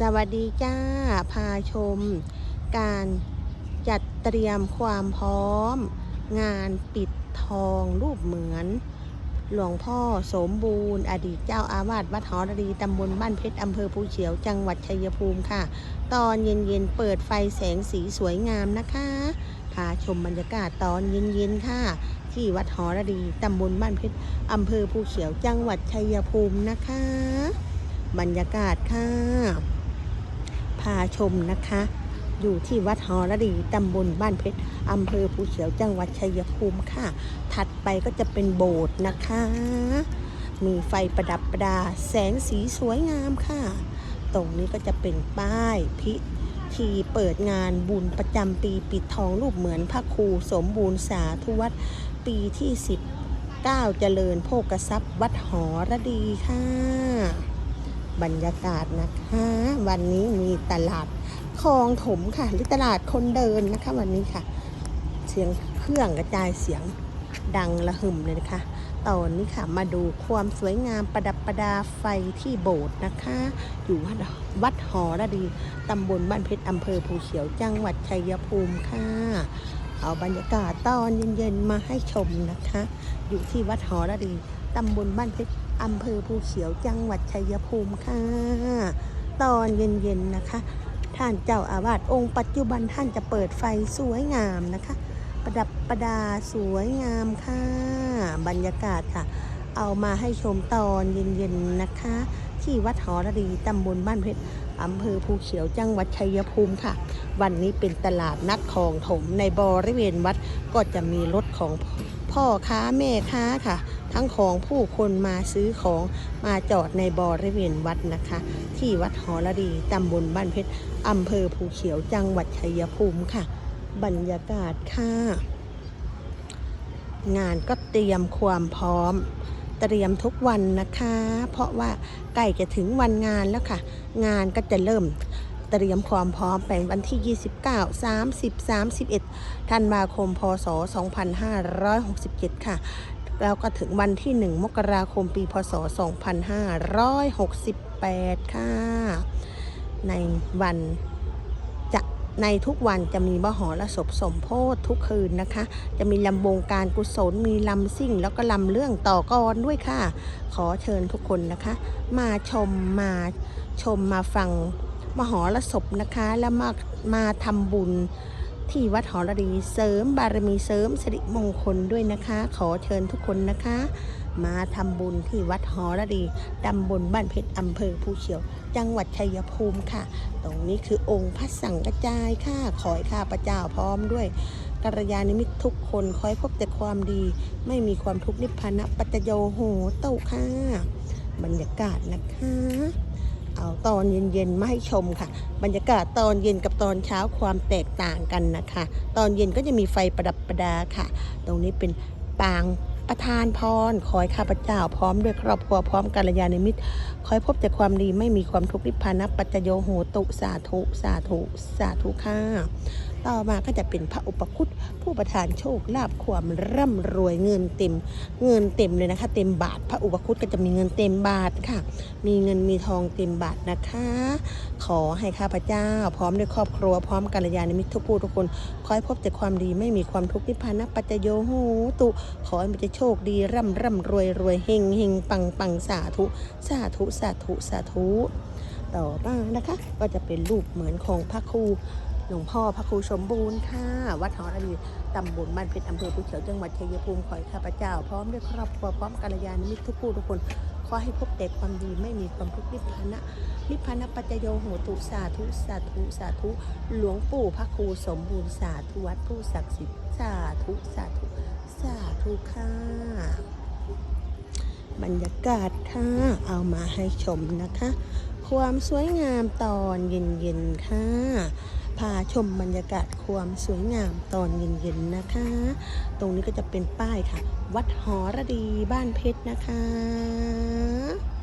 สวัสดีจ้า พาชม การจัดเตรียมความพร้อม งานปิดทองรูปเหมือน หลวงพ่อสมบูรณ์ อดีตเจ้าอาวาสวัดหอระดีตำบลบ้านเพชรอำเภอภูเขียวจังหวัดชัยภูมิค่ะ ตอนเย็นๆเปิดไฟแสงสีสวยงามนะคะพาชมบรรยากาศตอนเย็นๆค่ะ ที่วัดหอระดีตำบลบ้านเพชรอำเภอภูเขียวจังหวัดชัยภูมินะคะ บรรยากาศค่ะ พาชมนะคะ อยู่ที่วัดหอระดีตำบลบ้านเพชรอำเภอภูเขียวจังหวัดชัยภูมิค่ะ ถัดไปก็จะเป็นโบสถ์นะคะ มีไฟประดับประดาแสงสีสวยงามค่ะ ตรงนี้ก็จะเป็นป้ายพิธีเปิดงานบุญประจำปีปิดทองรูปเหมือนพระครูสมบูรณ์สาธุวัดปีที่ 19 เจริญโภกทรัพย์วัดหอระดีค่ะ บรรยากาศนะคะ วันนี้มีตลาดคลองถมค่ะ หรือตลาดคนเดินนะคะ วันนี้ค่ะ เสียงเครื่องกระจายเสียงดังระหึ่มเลยนะคะตอนนี้ค่ะมาดูความสวยงามประดับประดาไฟที่โบสถ์นะคะ อยู่วัดวัดหอระดีตำบลบ้านเพชรอำเภอภูเขียวจังหวัดชัยภูมิค่ะ เอาบรรยากาศตอนเย็นๆมาให้ชมนะคะ อยู่ที่วัดหอระดีตำบลบ้านเพชร อำเภอภูเขียวจังหวัดชัยภูมิค่ะ ตอนเย็นๆนะคะ ท่านเจ้าอาวาสองค์ปัจจุบันท่านจะเปิดไฟสวยงามนะคะ ประดับประดาสวยงามค่ะ บรรยากาศค่ะ เอามาให้ชมตอนเย็นๆนะคะ ที่วัดหอระดีตำบลบ้านเพชรอำเภอภูเขียวจังหวัดชัยภูมิค่ะ วันนี้เป็นตลาดนัดคลองถมในบริเวณวัดก็จะมีรถของ พ่อค้าแม่ค้าค่ะ ทั้งของผู้คนมาซื้อของมาจอดในบริเวณวัดนะคะ ที่วัดหอระดีตำบลบ้านเพชรอำเภอภูเขียวจังหวัดชัยภูมิค่ะ บรรยากาศค่ะ งานก็เตรียมความพร้อมเตรียมทุกวันนะคะ เพราะว่าใกล้จะถึงวันงานแล้วค่ะ งานก็จะเริ่ม เตรียมความพร้อมเป็นวันที่ 29 30 31 ธันวาคม พศ 2567 ค่ะ แล้วก็ถึงวันที่ 1 มกราคม ปี พศ 2568 ค่ะ ในวันจะในทุกวันจะมีมหรสพสมโพธทุกคืนนะคะ จะมีลำวงการกุศล มีลำซิ่ง แล้วก็ลำเรื่องต่อกรด้วยค่ะ ขอเชิญทุกคนนะคะ มาชมมาชมมาฟัง มหรสพนะคะ แล้วมามาทำบุญที่วัดหอระดีเสริมบารมีเสริมสิริมงคลด้วยนะคะ ขอเชิญทุกคนนะคะ มาทำบุญที่วัดหอระดีตำบลบ้านเพชรอำเภอภูเขียว จังหวัดชัยภูมิค่ะ ตรงนี้คือองค์พระสังกระจายค่ะ ขอให้ข้าพเจ้าพร้อมด้วยกัลยาณมิตรทุกคนคอยพบแต่ความดี ไม่มีความทุกข์นิพพานะปัจโยโหเต้าค่ะ บรรยากาศนะคะ ตอนเย็นๆมาให้ชมค่ะ บรรยากาศตอนเย็นกับตอนเช้าความแตกต่างกันนะคะ ตอนเย็นก็จะมีไฟประดับประดาค่ะ ตรงนี้เป็นปางประทานพรขอให้ข้าพเจ้าพร้อมด้วยครอบครัวพร้อมกัลยาณมิตรคอยพบแต่ความดีไม่มีความทุกข์นิพพานะปัจจโยโหตุสาธุสาธุสาธุค่ะ ต่อมาก็จะเป็นพระอุปคุตผู้ประทานโชคลาภความร่ำรวยเงินเต็ม เงินเต็มเลยนะคะ เต็มบาท พระอุปคุตก็จะมีเงินเต็มบาทค่ะ มีเงินมีทองเต็มบาทนะคะ ขอให้ข้าพเจ้า พร้อมด้วยครอบครัวพร้อมกัลยาณมิตรทุกผู้ทุกคนคอยพบแต่ความดีไม่มีความทุกข์นิพพานะปัจโยโหตุขอให้มันจะโชคดีร่ำร่ำรวยรวยเฮงเฮงปังปังสาธุสาธุสาธุสาธุต่อมานะคะ ก็จะเป็นรูปเหมือนของพระครู หลวงพ่อพระครูสมบูรณ์ค่ะ วัดหอระดีตำบลบ้านเพชรอำเภอภูเขียวจังหวัดชัยภูมิขอให้ข้าพเจ้า พร้อมด้วยครอบครัวพร้อมกัลยาณมิตรทุกผู้ทุกคน ขอให้พบแต่ความดีไม่มีความทุกข์นิพพานะนิพพานะปัจจโยโหตุสาธุสาธุสาธุ หลวงปู่พระครูสมบูรณ์สาธุวัดผู้ศักดิ์สิทธิ์สาธุสาธุสาธุค่ะบรรยากาศค่ะเอามาให้ชมนะคะ ความสวยงามตอนเย็นๆค่ะ พาชมบรรยากาศความสวยงามตอนเย็นๆนะคะ ตรงนี้ก็จะเป็นป้ายค่ะ วัดหอระดีบ้านเพชรนะคะ